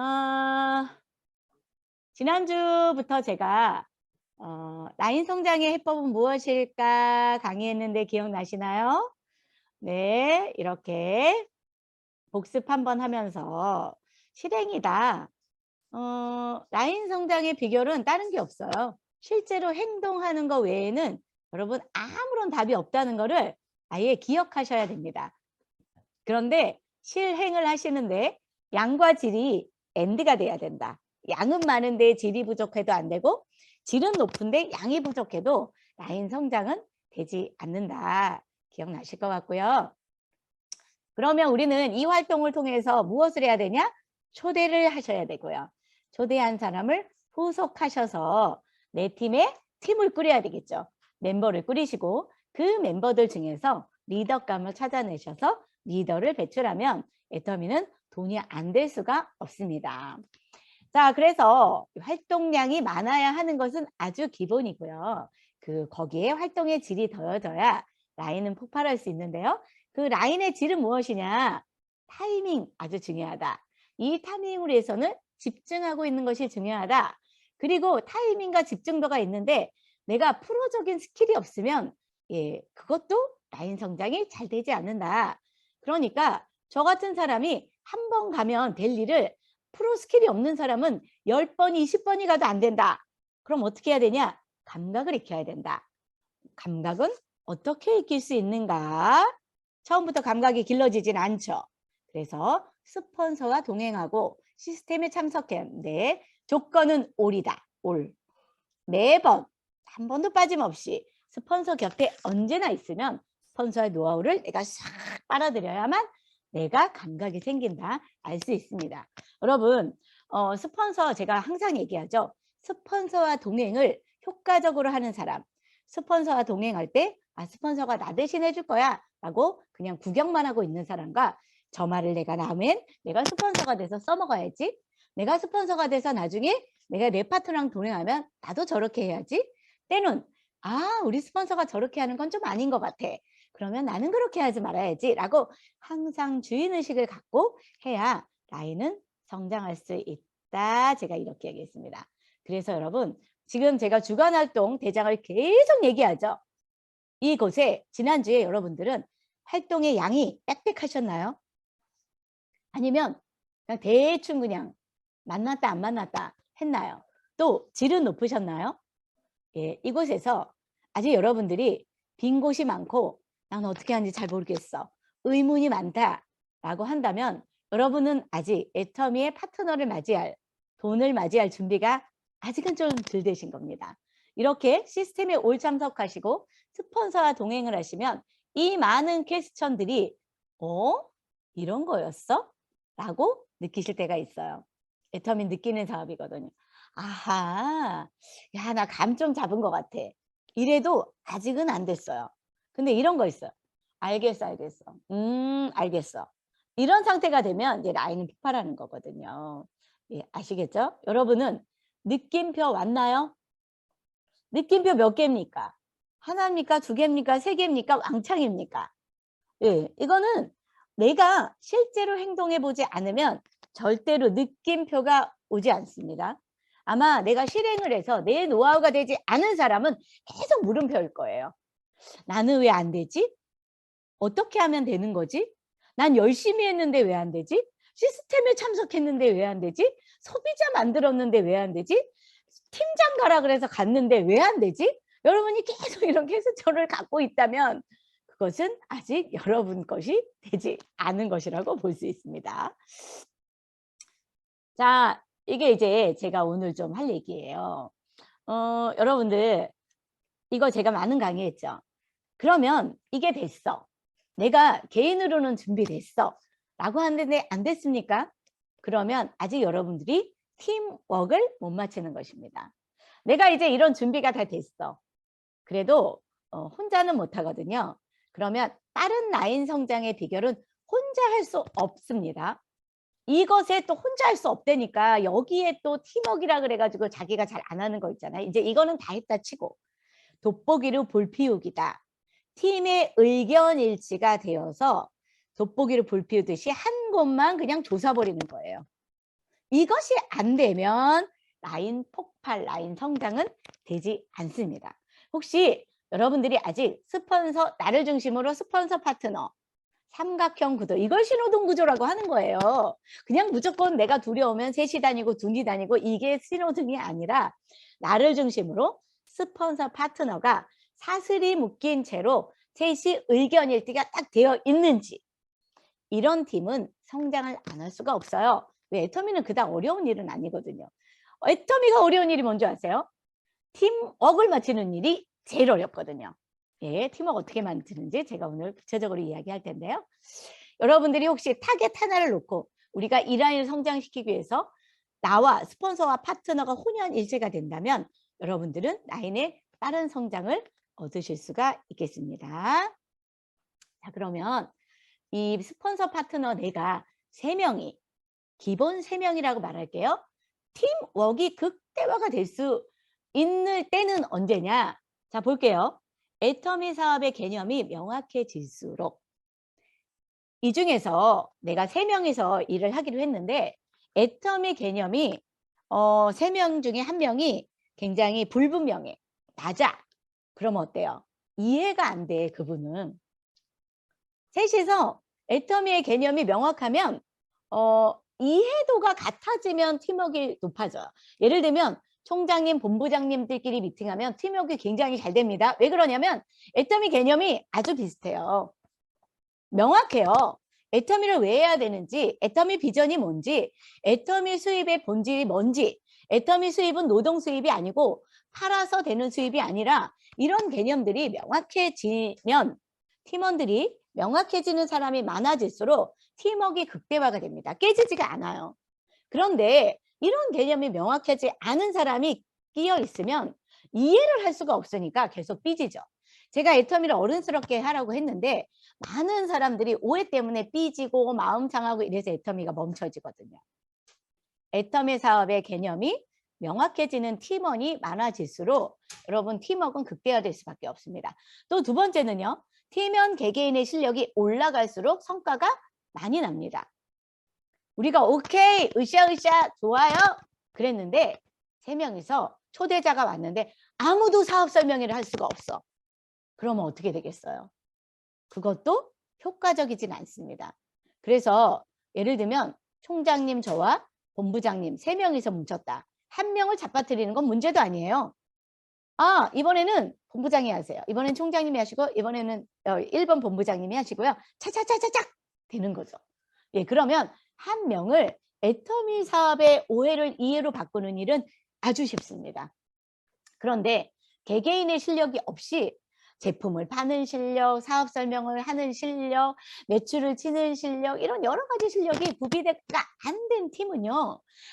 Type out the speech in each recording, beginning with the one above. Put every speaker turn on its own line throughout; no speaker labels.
아, 지난주부터 제가 어, 라인 성장의 해법은 무엇일까 강의했는데 기억나시나요? 네, 이렇게 복습 한번 하면서 실행이다. 어, 라인 성장의 비결은 다른 게 없어요. 실제로 행동하는 것 외에는 여러분 아무런 답이 없다는 거를 아예 기억하셔야 됩니다. 그런데 실행을 하시는데 양과 질이 엔드가 돼야 된다. 양은 많은데 질이 부족해도 안 되고 질은 높은데 양이 부족해도 라인 성장은 되지 않는다. 기억나실 것 같고요. 그러면 우리는 이 활동을 통해서 무엇을 해야 되냐? 초대를 하셔야 되고요. 초대한 사람을 후속하셔서 내 팀에 팀을 꾸려야 되겠죠. 멤버를 꾸리시고 그 멤버들 중에서 리더감을 찾아내셔서 리더를 배출하면 애터미는 돈이 안 될 수가 없습니다. 자, 그래서 활동량이 많아야 하는 것은 아주 기본이고요. 그 거기에 활동의 질이 더해져야 라인은 폭발할 수 있는데요. 그 라인의 질은 무엇이냐? 타이밍 아주 중요하다. 이 타이밍으로 해서는 집중하고 있는 것이 중요하다. 그리고 타이밍과 집중도가 있는데 내가 프로적인 스킬이 없으면 예, 그것도 라인 성장이 잘 되지 않는다. 그러니까 저 같은 사람이 한 번 가면 될 일을 프로 스킬이 없는 사람은 10번, 20번이 가도 안 된다. 그럼 어떻게 해야 되냐? 감각을 익혀야 된다. 감각은 어떻게 익힐 수 있는가? 처음부터 감각이 길러지진 않죠. 그래서 스폰서와 동행하고 시스템에 참석했는데 조건은 올이다. 올. 매번 한 번도 빠짐없이 스폰서 곁에 언제나 있으면 스폰서의 노하우를 내가 싹 빨아들여야만 내가 감각이 생긴다. 알 수 있습니다. 여러분 어, 스폰서 제가 항상 얘기하죠. 스폰서와 동행을 효과적으로 하는 사람. 스폰서와 동행할 때 아, 스폰서가 나 대신 해줄 거야 라고 그냥 구경만 하고 있는 사람과 저 말을 내가 나오면 내가 스폰서가 돼서 써먹어야지. 내가 스폰서가 돼서 나중에 내가 내 파트너랑 동행하면 나도 저렇게 해야지. 때는 아 우리 스폰서가 저렇게 하는 건 좀 아닌 것 같아 그러면 나는 그렇게 하지 말아야지 라고 항상 주인의식을 갖고 해야 라인은 성장할 수 있다 제가 이렇게 얘기했습니다 그래서 여러분 지금 제가 주간활동 대장을 계속 얘기하죠 이곳에 지난주에 여러분들은 활동의 양이 빽빽하셨나요? 아니면 그냥 대충 그냥 만났다 안 만났다 했나요? 또 질은 높으셨나요? 예, 이곳에서 아직 여러분들이 빈 곳이 많고 난 어떻게 하는지 잘 모르겠어. 의문이 많다 라고 한다면 여러분은 아직 애터미의 파트너를 맞이할 돈을 맞이할 준비가 아직은 좀 덜 되신 겁니다. 이렇게 시스템에 올 참석하시고 스폰서와 동행을 하시면 이 많은 퀘스천들이 어? 이런 거였어? 라고 느끼실 때가 있어요. 애터미 느끼는 사업이거든요. 아하, 야, 나 감 좀 잡은 것 같아. 이래도 아직은 안 됐어요. 근데 이런 거 있어요. 알겠어, 알겠어. 음, 알겠어. 이런 상태가 되면 이제 라인은 폭발하는 거거든요. 예, 아시겠죠? 여러분은 느낌표 왔나요? 느낌표 몇 개입니까? 하나입니까? 두 개입니까? 세 개입니까? 왕창입니까? 예, 이거는 내가 실제로 행동해 보지 않으면 절대로 느낌표가 오지 않습니다. 아마 내가 실행을 해서 내 노하우가 되지 않은 사람은 계속 물음표일 거예요. 나는 왜 안 되지? 어떻게 하면 되는 거지? 난 열심히 했는데 왜 안 되지? 시스템에 참석했는데 왜 안 되지? 소비자 만들었는데 왜 안 되지? 팀장 가라 그래서 갔는데 왜 안 되지? 여러분이 계속 이런 퀘스천을 갖고 있다면 그것은 아직 여러분 것이 되지 않은 것이라고 볼 수 있습니다. 자, 이게 이제 제가 오늘 좀 할 얘기예요. 어, 여러분들 이거 제가 많은 강의했죠. 그러면 이게 됐어. 내가 개인으로는 준비됐어. 라고 하는데 안 됐습니까? 그러면 아직 여러분들이 팀워크를 못 맞추는 것입니다. 내가 이제 이런 준비가 다 됐어. 그래도 어, 혼자는 못하거든요. 그러면 다른 라인 성장의 비결은 혼자 할 수 없습니다. 이것에 또 혼자 할 수 없다니까 여기에 또 팀워크라 그래가지고 자기가 잘 안 하는 거 있잖아요. 이제 이거는 다 했다 치고 돋보기로 볼 피우기다. 팀의 의견 일치가 되어서 돋보기로 볼 피우듯이 한 곳만 그냥 조사버리는 거예요. 이것이 안 되면 라인 폭발, 라인 성장은 되지 않습니다. 혹시 여러분들이 아직 스폰서, 나를 중심으로 스폰서 파트너, 삼각형 구도, 이걸 신호등 구조라고 하는 거예요. 그냥 무조건 내가 오면 셋이 다니고 둘이 다니고 이게 신호등이 아니라 나를 중심으로 스폰서 파트너가 사슬이 묶인 채로 셋이 의견 일치가 딱 되어 있는지 이런 팀은 성장을 안 할 수가 없어요. 왜 애터미는 그닥 어려운 일은 아니거든요. 애터미가 어려운 일이 뭔지 아세요? 팀워크를 맞추는 일이 제일 어렵거든요. 예, 팀워크 어떻게 만드는지 제가 오늘 구체적으로 이야기할 텐데요. 여러분들이 혹시 타겟 하나를 놓고 우리가 이 라인을 성장시키기 위해서 나와 스폰서와 파트너가 혼연일체가 된다면 여러분들은 라인의 빠른 성장을 얻으실 수가 있겠습니다. 자, 그러면 이 스폰서 파트너 내가 세명이 기본 세명이라고 말할게요. 팀워크가 극대화가 될 수 있는 때는 언제냐? 자, 볼게요. 애터미 사업의 개념이 명확해질수록 이 중에서 내가 세명이서 일을 하기로 했는데 애터미 개념이 어, 세명 중에 한 명이 굉장히 불분명해. 낮아. 그러면 어때요? 이해가 안 돼, 그분은. 셋이서 애터미의 개념이 명확하면 어, 이해도가 같아지면 팀워크가 높아져요. 예를 들면 총장님, 본부장님들끼리 미팅하면 팀워크 굉장히 잘 됩니다. 왜 그러냐면 애터미 개념이 아주 비슷해요. 명확해요. 애터미를 왜 해야 되는지, 애터미 비전이 뭔지, 애터미 수입의 본질이 뭔지, 애터미 수입은 노동 수입이 아니고 팔아서 되는 수입이 아니라 이런 개념들이 명확해지면 팀원들이 명확해지는 사람이 많아질수록 팀워크가 극대화가 됩니다. 깨지지가 않아요. 그런데 이런 개념이 명확하지 않은 사람이 끼어 있으면 이해를 할 수가 없으니까 계속 삐지죠. 제가 애터미를 어른스럽게 하라고 했는데 많은 사람들이 오해 때문에 삐지고 마음 상하고 이래서 애터미가 멈춰지거든요. 애터미 사업의 개념이 명확해지는 팀원이 많아질수록 여러분 팀워크는 극대화될 수밖에 없습니다. 또 두 번째는요. 팀원 개개인의 실력이 올라갈수록 성과가 많이 납니다. 우리가 오케이 으쌰으쌰 좋아요 그랬는데 세 명이서 초대자가 왔는데 아무도 사업 설명회를 할 수가 없어. 그러면 어떻게 되겠어요? 그것도 효과적이진 않습니다. 그래서 예를 들면 총장님 저와 본부장님 세 명이서 뭉쳤다. 한 명을 잡아뜨리는 건 문제도 아니에요. 아 이번에는 본부장이 하세요. 이번엔 총장님이 하시고 이번에는 1번 어, 본부장님이 하시고요. 차차차차짝 되는 거죠. 예, 그러면 한 명을 애터미 사업의 오해를 이해로 바꾸는 일은 아주 쉽습니다. 그런데 개개인의 실력이 없이 제품을 파는 실력, 사업 설명을 하는 실력, 매출을 치는 실력 이런 여러 가지 실력이 구비가 안 된 팀은요.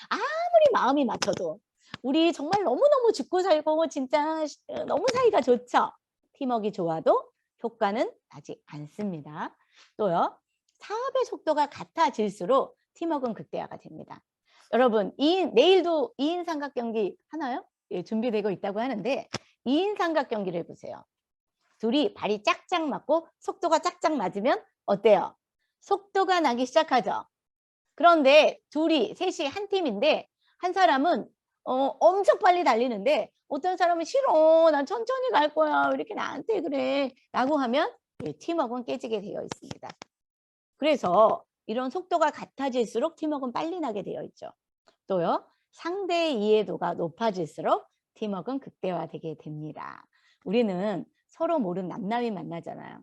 아무리 마음이 맞춰도 우리 정말 너무너무 죽고 살고 진짜 어, 너무 사이가 좋죠. 팀워크 좋아도 효과는 나지 않습니다. 또요. 사업의 속도가 같아질수록 팀워크는 극대화가 됩니다. 여러분, 2인, 내일도 2인 삼각 경기 하나요? 예, 준비되고 있다고 하는데 2인 삼각 경기를 해보세요. 둘이 발이 짝짝 맞고 속도가 짝짝 맞으면 어때요? 속도가 나기 시작하죠. 그런데 둘이 셋이 한 팀인데 한 사람은 어, 엄청 빨리 달리는데 어떤 사람은 싫어 난 천천히 갈 거야 이렇게 나한테 그래 라고 하면 예, 팀워크는 깨지게 되어 있습니다. 그래서 이런 속도가 같아질수록 팀워크는 빨리 나게 되어 있죠. 또요. 상대의 이해도가 높아질수록 팀워크는 극대화되게 됩니다. 우리는 서로 모르는 남남이 만나잖아요.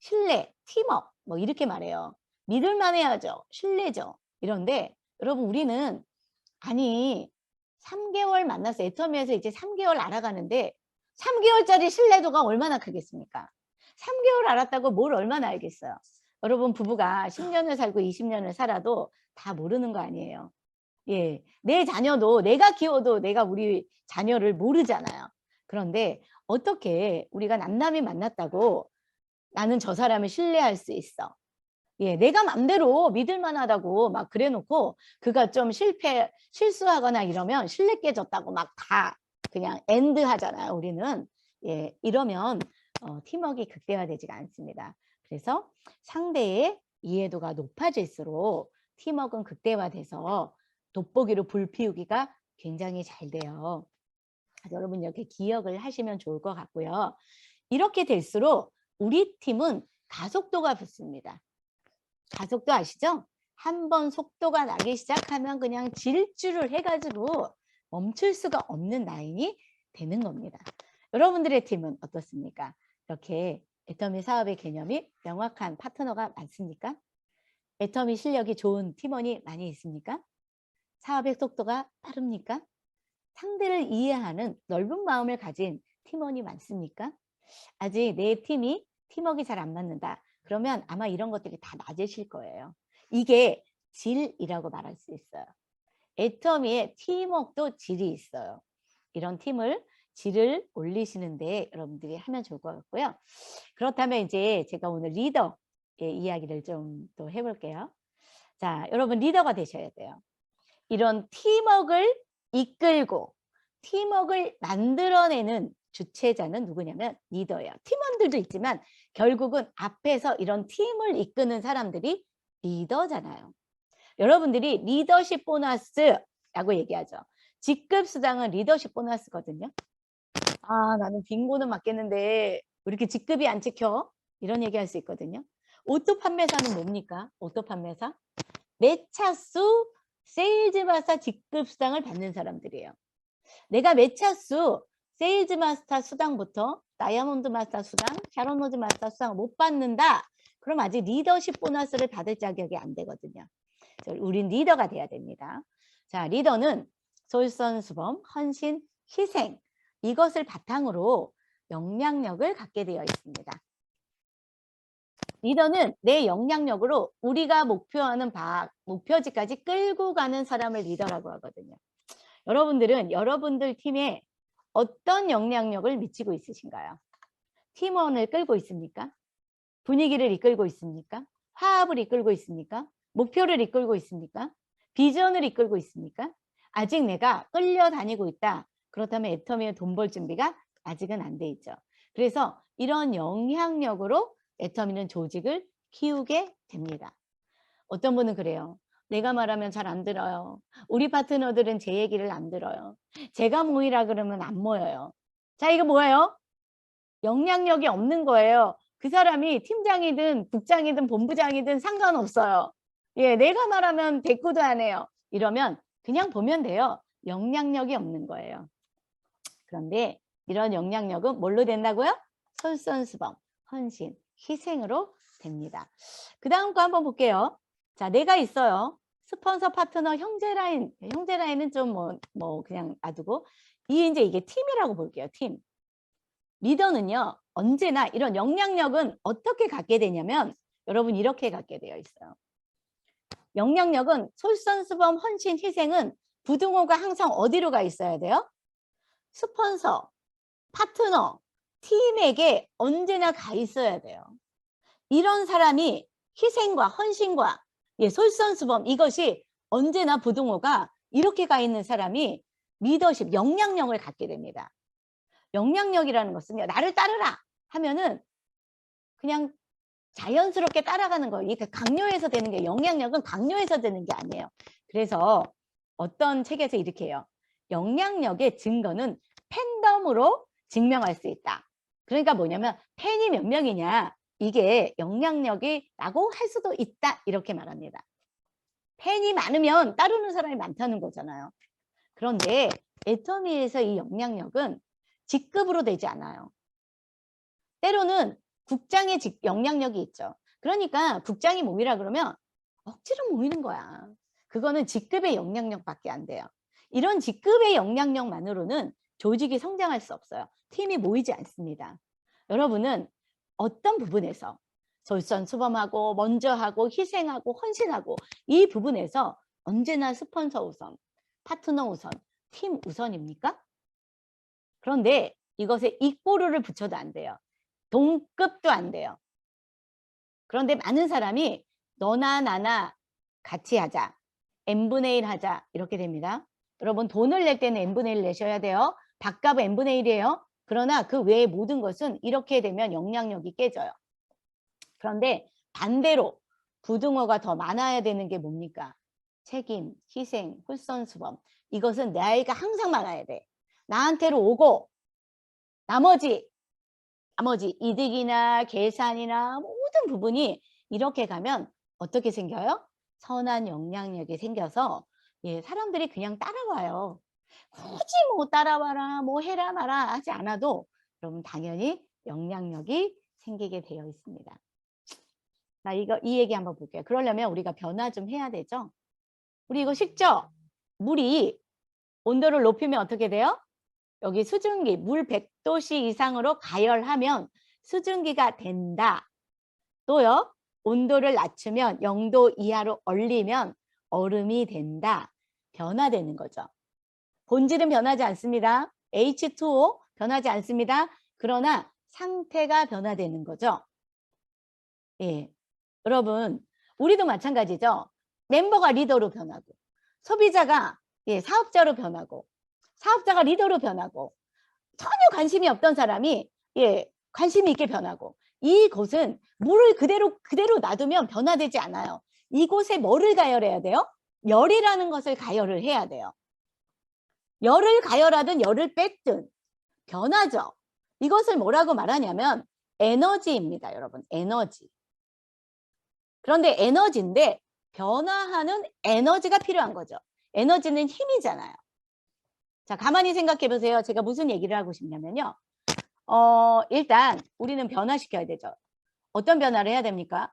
신뢰, 팀워크 뭐 이렇게 말해요. 믿을만 해야죠. 신뢰죠. 이런데 여러분 우리는 아니 3개월 만나서 애터미에서 이제 3개월 알아가는데 3개월짜리 신뢰도가 얼마나 크겠습니까? 3개월 알았다고 뭘 얼마나 알겠어요. 여러분 부부가 10년을 살고 20년을 살아도 다 모르는 거 아니에요. 예, 내 자녀도 내가 키워도 내가 우리 자녀를 모르잖아요. 그런데 어떻게 우리가 남남이 만났다고 나는 저 사람을 신뢰할 수 있어. 예, 내가 맘대로 믿을 만하다고 막 그래 놓고 그가 좀 실패, 실수하거나 이러면 신뢰 깨졌다고 막 다 그냥 엔드 하잖아요. 우리는. 예, 이러면 어, 팀워크 극대화되지가 않습니다. 그래서 상대의 이해도가 높아질수록 팀워크는 극대화돼서 돋보기로 불 피우기가 굉장히 잘 돼요. 여러분 이렇게 기억을 하시면 좋을 것 같고요. 이렇게 될수록 우리 팀은 가속도가 붙습니다. 가속도 아시죠? 한 번 속도가 나기 시작하면 그냥 질주를 해가지고 멈출 수가 없는 라인이 되는 겁니다. 여러분들의 팀은 어떻습니까? 이렇게 애터미 사업의 개념이 명확한 파트너가 많습니까? 애터미 실력이 좋은 팀원이 많이 있습니까? 사업의 속도가 빠릅니까? 상대를 이해하는 넓은 마음을 가진 팀원이 많습니까? 아직 내 팀이 팀워크가 잘안 맞는다. 그러면 아마 이런 것들이 다 낮으실 거예요. 이게 질이라고 말할 수 있어요. 애터미의 팀워크도 질이 있어요. 이런 팀을 질을 올리시는데 여러분들이 하면 좋을 것 같고요. 그렇다면 이제 제가 오늘 리더의 이야기를 좀 또 해볼게요. 자, 여러분 리더가 되셔야 돼요. 이런 팀워크를 이끌고 팀워크를 만들어내는 주체자는 누구냐면 리더예요. 팀원들도 있지만 결국은 앞에서 이런 팀을 이끄는 사람들이 리더잖아요. 여러분들이 리더십 보너스라고 얘기하죠. 직급 수당은 리더십 보너스거든요. 아, 나는 빙고는 맞겠는데 왜 이렇게 직급이 안 찍혀? 이런 얘기 할 수 있거든요. 오토 판매사는 뭡니까? 오토 판매사? 매차수 세일즈 마스터 직급 수당을 받는 사람들이에요. 내가 매차수 세일즈 마스터 수당부터 다이아몬드 마스터 수당, 샤론 로즈 마스터 수당 못 받는다. 그럼 아직 리더십 보너스를 받을 자격이 안 되거든요. 우린 리더가 돼야 됩니다. 자, 리더는 솔선수범, 헌신, 희생 이것을 바탕으로 영향력을 갖게 되어 있습니다. 리더는 내 영향력으로 우리가 목표하는 바, 목표지까지 끌고 가는 사람을 리더라고 하거든요. 여러분들은 여러분들 팀에 어떤 영향력을 미치고 있으신가요? 팀원을 끌고 있습니까? 분위기를 이끌고 있습니까? 화합을 이끌고 있습니까? 목표를 이끌고 있습니까? 비전을 이끌고 있습니까? 아직 내가 끌려 다니고 있다. 그렇다면 애터미의 돈 벌 준비가 아직은 안 돼 있죠. 그래서 이런 영향력으로 애터미는 조직을 키우게 됩니다. 어떤 분은 그래요. 내가 말하면 잘 안 들어요. 우리 파트너들은 제 얘기를 안 들어요. 제가 모이라 그러면 안 모여요. 자, 이거 뭐예요? 영향력이 없는 거예요. 그 사람이 팀장이든 국장이든 본부장이든 상관없어요. 예, 내가 말하면 대꾸도 안 해요. 이러면 그냥 보면 돼요. 영향력이 없는 거예요. 그런데 이런 영향력은 뭘로 된다고요? 솔선수범, 헌신, 희생으로 됩니다. 그 다음 거 한번 볼게요. 자, 내가 있어요. 스폰서 파트너 형제 라인, 형제 라인은 좀 뭐, 뭐 그냥 놔두고 이 이제 이게 팀이라고 볼게요. 팀. 리더는요. 언제나 이런 영향력은 어떻게 갖게 되냐면 여러분 이렇게 갖게 되어 있어요. 영향력은 솔선수범, 헌신, 희생은 부등호가 항상 어디로 가 있어야 돼요? 스폰서, 파트너, 팀에게 언제나 가 있어야 돼요. 이런 사람이 희생과 헌신과 예, 솔선수범 이것이 언제나 부등호가 이렇게 가 있는 사람이 리더십, 영향력을 갖게 됩니다. 영향력이라는 것은요. 나를 따르라 하면은 그냥 자연스럽게 따라가는 거예요. 이게 강요해서 되는 게 영향력은 강요해서 되는 게 아니에요. 그래서 어떤 책에서 이렇게 해요. 영향력의 증거는 팬덤으로 증명할 수 있다. 그러니까 뭐냐면 팬이 몇 명이냐 이게 영향력이 라고 할 수도 있다 이렇게 말합니다. 팬이 많으면 따르는 사람이 많다는 거잖아요. 그런데 애터미에서 이 영향력은 직급으로 되지 않아요. 때로는 국장의 직, 영향력이 있죠. 그러니까 국장이 모이라 그러면 억지로 모이는 거야. 그거는 직급의 영향력밖에 안 돼요. 이런 직급의 영향력만으로는 조직이 성장할 수 없어요. 팀이 모이지 않습니다. 여러분은 어떤 부분에서 솔선수범하고 먼저 하고 희생하고 헌신하고 이 부분에서 언제나 스폰서 우선, 파트너 우선, 팀 우선입니까? 그런데 이것에 이꼬르를 붙여도 안 돼요. 동급도 안 돼요. 그런데 많은 사람이 너나 나나 같이 하자. n분의 1 하자. 이렇게 됩니다. 여러분 돈을 낼 때는 n분의 1 내셔야 돼요. 밥값은 n분의 1이에요. 그러나 그 외의 모든 것은 이렇게 되면 영향력이 깨져요. 그런데 반대로 부등호가 더 많아야 되는 게 뭡니까? 책임, 희생, 홀선수범. 이것은 내 아이가 항상 많아야 돼. 나한테로 오고 나머지 나머지 이득이나 계산이나 모든 부분이 이렇게 가면 어떻게 생겨요? 선한 영향력이 생겨서 예, 사람들이 그냥 따라와요. 굳이 뭐 따라와라, 뭐 해라 마라 하지 않아도 여러분 당연히 영향력이 생기게 되어 있습니다. 자, 이거 이 얘기 한번 볼게요. 그러려면 우리가 변화 좀 해야 되죠. 우리 이거 쉽죠? 물이 온도를 높이면 어떻게 돼요? 여기 수증기, 물 100도씨 이상으로 가열하면 수증기가 된다. 또요, 온도를 낮추면 0도 이하로 얼리면 얼음이 된다. 변화되는 거죠. 본질은 변하지 않습니다. H2O 변하지 않습니다. 그러나 상태가 변화되는 거죠. 예. 여러분, 우리도 마찬가지죠. 멤버가 리더로 변하고, 소비자가 예, 사업자로 변하고, 사업자가 리더로 변하고, 전혀 관심이 없던 사람이 예, 관심이 있게 변하고, 이곳은 물을 그대로 그대로 놔두면 변화되지 않아요. 이곳에 뭐를 가열해야 돼요? 열이라는 것을 가열을 해야 돼요. 열을 가열하든 열을 뺐든 변하죠. 이것을 뭐라고 말하냐면 에너지입니다, 여러분. 에너지. 그런데 에너지인데 변화하는 에너지가 필요한 거죠. 에너지는 힘이잖아요. 자, 가만히 생각해 보세요. 제가 무슨 얘기를 하고 싶냐면요. 어, 일단 우리는 변화시켜야 되죠. 어떤 변화를 해야 됩니까?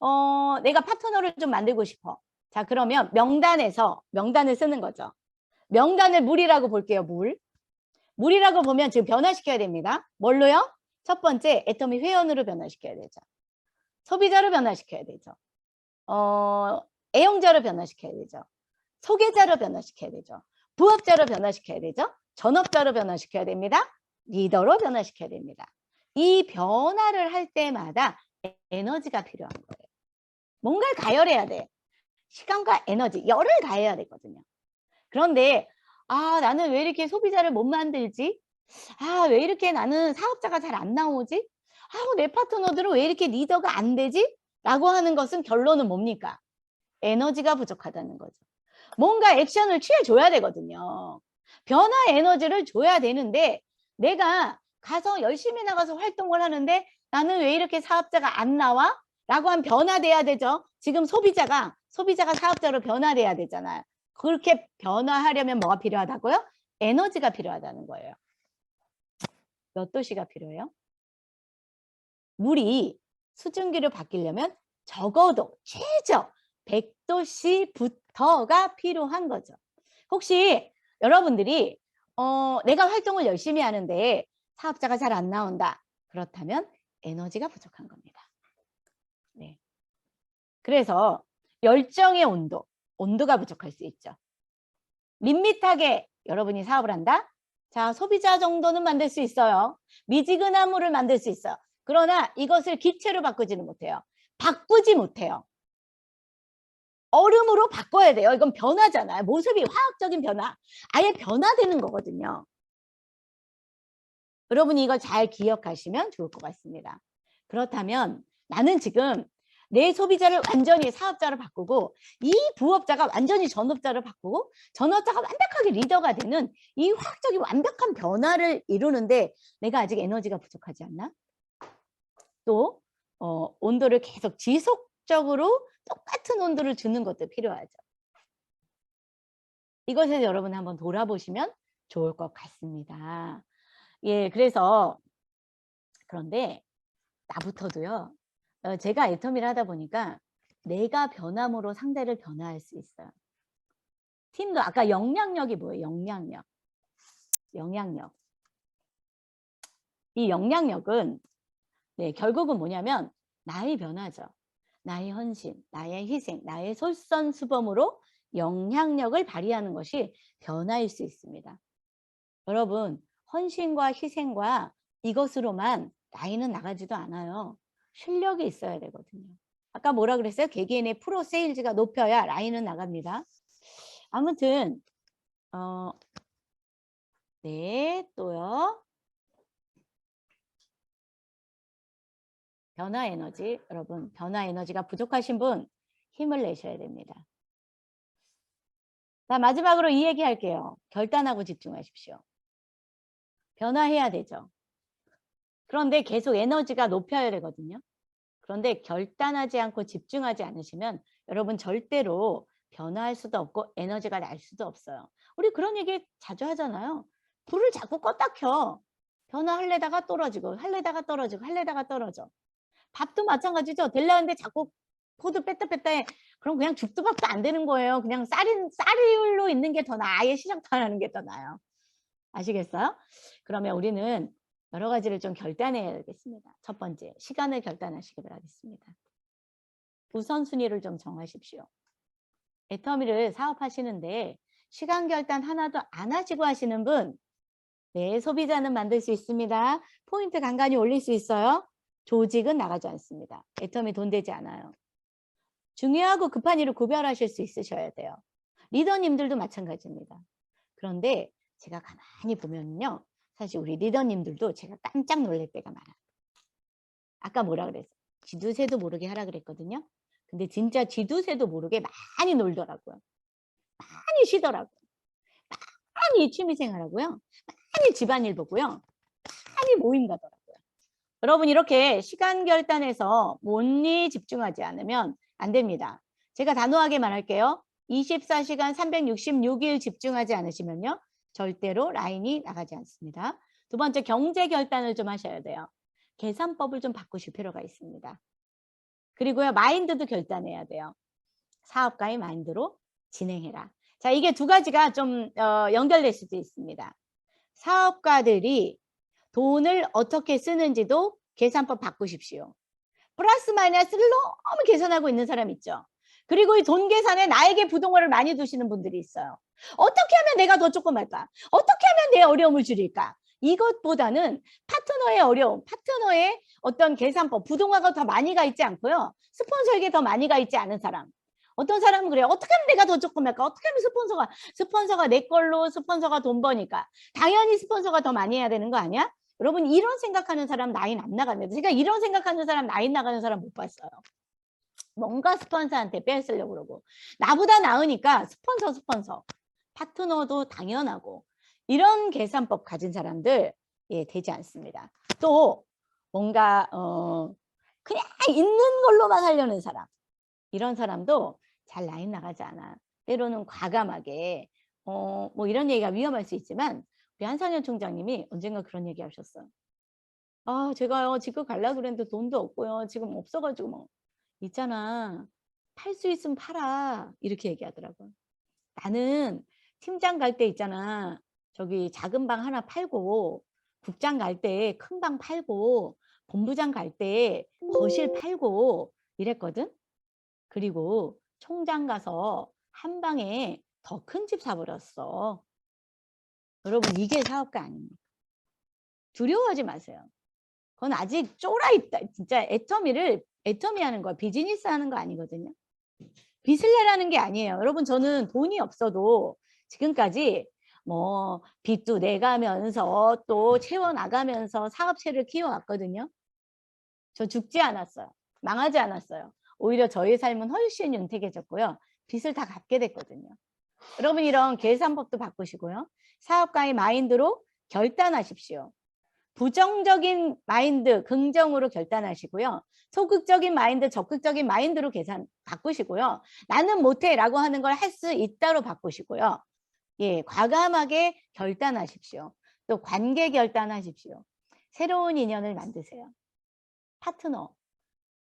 어, 내가 파트너를 좀 만들고 싶어. 자, 그러면 명단에서 명단을 쓰는 거죠. 명단을 물이라고 볼게요. 물. 물이라고 보면 지금 변화시켜야 됩니다. 뭘로요? 첫 번째, 애터미 회원으로 변화시켜야 되죠. 소비자로 변화시켜야 되죠. 어, 애용자로 변화시켜야 되죠. 소개자로 변화시켜야 되죠. 부업자로 변화시켜야 되죠. 전업자로 변화시켜야 됩니다. 리더로 변화시켜야 됩니다. 이 변화를 할 때마다 에너지가 필요한 거예요. 뭔가를 가열해야 돼. 시간과 에너지, 열을 가해야 되거든요. 그런데 아 나는 왜 이렇게 소비자를 못 만들지? 아 왜 이렇게 나는 사업자가 잘 안 나오지? 아내 파트너들은 왜 이렇게 리더가 안 되지? 라고 하는 것은 결론은 뭡니까? 에너지가 부족하다는 거죠. 뭔가 액션을 취해줘야 되거든요. 변화 에너지를 줘야 되는데 내가 가서 열심히 나가서 활동을 하는데 나는 왜 이렇게 사업자가 안 나와? 라고 하면 변화돼야 되죠. 지금 소비자가 소비자가 사업자로 변화돼야 되잖아요. 그렇게 변화하려면 뭐가 필요하다고요? 에너지가 필요하다는 거예요. 몇 도씨가 필요해요? 물이 수증기로 바뀌려면 적어도 최저 100도씨부터가 필요한 거죠. 혹시 여러분들이 어, 내가 활동을 열심히 하는데 사업자가 잘 안 나온다. 그렇다면 에너지가 부족한 겁니다. 네. 그래서 열정의 온도, 온도가 부족할 수 있죠. 밋밋하게 여러분이 사업을 한다? 자, 소비자 정도는 만들 수 있어요. 미지근한 물을 만들 수 있어요. 그러나 이것을 기체로 바꾸지는 못해요. 바꾸지 못해요. 얼음으로 바꿔야 돼요. 이건 변화잖아요. 모습이 화학적인 변화. 아예 변화되는 거거든요. 여러분이 이걸 잘 기억하시면 좋을 것 같습니다. 그렇다면 나는 지금 내 소비자를 완전히 사업자로 바꾸고 이 부업자가 완전히 전업자로 바꾸고 전업자가 완벽하게 리더가 되는 이 화학적인 완벽한 변화를 이루는데 내가 아직 에너지가 부족하지 않나? 또 어, 온도를 계속 지속적으로 똑같은 온도를 주는 것도 필요하죠. 이것에 여러분 한번 돌아보시면 좋을 것 같습니다. 예, 그래서 그런데 나부터도요. 어, 제가 애터미를 하다 보니까 내가 변함으로 상대를 변화할 수 있어요. 팀도 아까 영향력이 뭐예요? 영향력. 영향력. 이 영향력은 네, 결국은 뭐냐면 나의 변화죠. 나의 헌신, 나의 희생, 나의 솔선수범으로 영향력을 발휘하는 것이 변화일 수 있습니다. 여러분, 헌신과 희생과 이것으로만 나이는 나가지도 않아요. 실력이 있어야 되거든요. 아까 뭐라 그랬어요? 개개인의 프로 세일즈가 높여야 라인은 나갑니다. 아무튼 어, 네, 또요. 변화 에너지, 여러분, 변화 에너지가 부족하신 분 힘을 내셔야 됩니다. 자, 마지막으로 이 얘기 할게요. 결단하고 집중하십시오. 변화해야 되죠. 그런데 계속 에너지가 높여야 되거든요. 그런데 결단하지 않고 집중하지 않으시면 여러분 절대로 변화할 수도 없고 에너지가 날 수도 없어요. 우리 그런 얘기 자주 하잖아요. 불을 자꾸 껐다 켜. 변화하려다가 떨어지고 할래다가 떨어지고 할래다가 떨어져. 밥도 마찬가지죠. 될라는데 자꾸 코드 뺐다 뺐다 해. 그럼 그냥 죽도 밥도 안 되는 거예요. 그냥 쌀인, 쌀이로 있는 게 더 나아. 아예 시작도 안 하는 게 더 나아요. 아시겠어요? 그러면 우리는 여러 가지를 좀 결단해야겠습니다. 첫 번째, 시간을 결단하시기 바라겠습니다. 우선순위를 좀 정하십시오. 애터미를 사업하시는데 시간 결단 하나도 안 하시고 하시는 분, 네, 소비자는 만들 수 있습니다. 포인트 간간히 올릴 수 있어요. 조직은 나가지 않습니다. 애터미 돈 되지 않아요. 중요하고 급한 일을 구별하실 수 있으셔야 돼요. 리더님들도 마찬가지입니다. 그런데 제가 가만히 보면요. 사실 우리 리더님들도 제가 깜짝 놀랄 때가 많아요. 아까 뭐라 그랬어? 쥐두새도 모르게 하라 그랬거든요. 근데 진짜 쥐두새도 모르게 많이 놀더라고요. 많이 쉬더라고요. 많이 취미생활하고요. 많이 집안일 보고요. 많이 모임 가더라고요. 여러분 이렇게 시간 결단해서 못니 집중하지 않으면 안 됩니다. 제가 단호하게 말할게요. 24시간 366일 집중하지 않으시면요. 절대로 라인이 나가지 않습니다. 두 번째 경제 결단을 좀 하셔야 돼요. 계산법을 좀 바꾸실 필요가 있습니다. 그리고요. 마인드도 결단해야 돼요. 사업가의 마인드로 진행해라. 자, 이게 두 가지가 좀 어, 연결될 수도 있습니다. 사업가들이 돈을 어떻게 쓰는지도 계산법 바꾸십시오. 플러스 마이너스를 너무 계산하고 있는 사람 있죠. 그리고 이 돈 계산에 나에게 부동어를 많이 두시는 분들이 있어요. 어떻게 하면 내가 더 조금 할까? 어떻게 하면 내 어려움을 줄일까? 이것보다는 파트너의 어려움, 파트너의 어떤 계산법, 부동화가 더 많이 가 있지 않고요. 스폰서에게 더 많이 가 있지 않은 사람. 어떤 사람은 그래요. 어떻게 하면 내가 더 조금 할까? 어떻게 하면 스폰서가, 스폰서가 내 걸로 스폰서가 돈 버니까. 당연히 스폰서가 더 많이 해야 되는 거 아니야? 여러분 이런 생각하는 사람 나인 안 나갑니다. 제가 이런 생각하는 사람 나인 나가는 사람 못 봤어요. 뭔가 스폰서한테 뺏으려고 그러고 나보다 나으니까 스폰서 스폰서 파트너도 당연하고 이런 계산법 가진 사람들 예, 되지 않습니다. 또 뭔가 어, 그냥 있는 걸로만 하려는 사람 이런 사람도 잘 라인 나가지 않아. 때로는 과감하게 어, 뭐 이런 얘기가 위험할 수 있지만 우리 한상현 총장님이 언젠가 그런 얘기 하셨어요. 아, 제가요, 지금 가려고 그랬는데 돈도 없고요. 지금 없어가지고 뭐, 있잖아. 팔 수 있으면 팔아. 이렇게 얘기하더라고요. 나는 팀장 갈 때 있잖아. 저기 작은 방 하나 팔고, 국장 갈 때 큰 방 팔고, 본부장 갈 때 거실 팔고 이랬거든. 그리고 총장 가서 한 방에 더 큰 집 사버렸어. 여러분 이게 사업가 아닙니까? 두려워하지 마세요. 그건 아직 쫄아 있다. 진짜 애터미를 애터미 하는 거야. 비즈니스 하는 거 아니거든요. 빚을 내라는 게 아니에요. 여러분 저는 돈이 없어도 지금까지 뭐 빚도 내가면서 또 채워 나가면서 사업체를 키워왔거든요. 저 죽지 않았어요. 망하지 않았어요. 오히려 저희 삶은 훨씬 윤택해졌고요. 빚을 다 갚게 됐거든요. 여러분 이런 계산법도 바꾸시고요. 사업가의 마인드로 결단하십시오. 부정적인 마인드, 긍정으로 결단하시고요. 소극적인 마인드, 적극적인 마인드로 계산 바꾸시고요. 나는 못해 라고 하는 걸 할 수 있다로 바꾸시고요. 예, 과감하게 결단하십시오. 또 관계 결단하십시오. 새로운 인연을 만드세요. 파트너,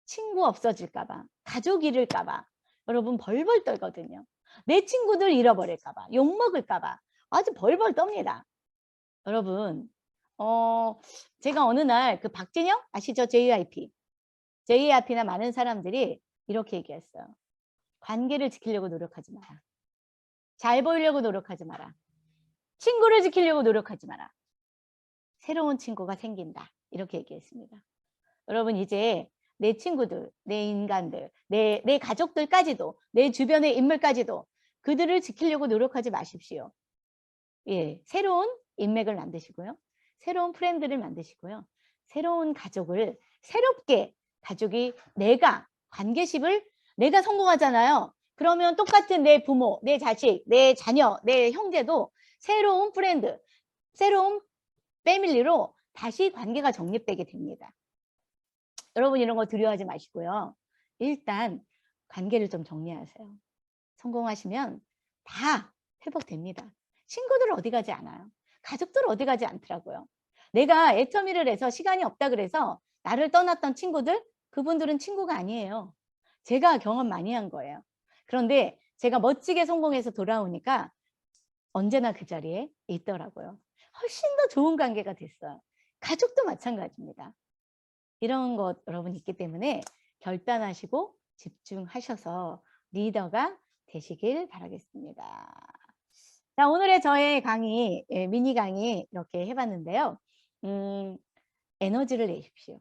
친구 없어질까봐, 가족 잃을까봐 여러분 벌벌 떨거든요. 내 친구들 잃어버릴까봐, 욕먹을까봐 아주 벌벌 떱니다. 여러분, 어, 제가 어느 날 그 박진영 아시죠? JYP. JYP나 많은 사람들이 이렇게 얘기했어요. 관계를 지키려고 노력하지 마라. 잘 보이려고 노력하지 마라. 친구를 지키려고 노력하지 마라. 새로운 친구가 생긴다. 이렇게 얘기했습니다. 여러분 이제 내 친구들, 내 인간들, 내, 내 가족들까지도, 내 주변의 인물까지도 그들을 지키려고 노력하지 마십시오. 예, 새로운 인맥을 만드시고요. 새로운 프렌드를 만드시고요. 새로운 가족을 새롭게 가족이 내가 관계십을 내가 성공하잖아요. 그러면 똑같은 내 부모, 내 자식, 내 자녀, 내 형제도 새로운 프렌드, 새로운 패밀리로 다시 관계가 정립되게 됩니다. 여러분 이런 거 두려워하지 마시고요. 일단 관계를 좀 정리하세요. 성공하시면 다 회복됩니다. 친구들 어디 가지 않아요. 가족들 어디 가지 않더라고요. 내가 애터미를 해서 시간이 없다 그래서 나를 떠났던 친구들 그분들은 친구가 아니에요. 제가 경험 많이 한 거예요. 그런데 제가 멋지게 성공해서 돌아오니까 언제나 그 자리에 있더라고요. 훨씬 더 좋은 관계가 됐어요. 가족도 마찬가지입니다. 이런 것 여러분 있기 때문에 결단하시고 집중하셔서 리더가 되시길 바라겠습니다. 자, 오늘의 저의 강의, 예, 미니 강의 이렇게 해봤는데요. 음, 에너지를 내십시오.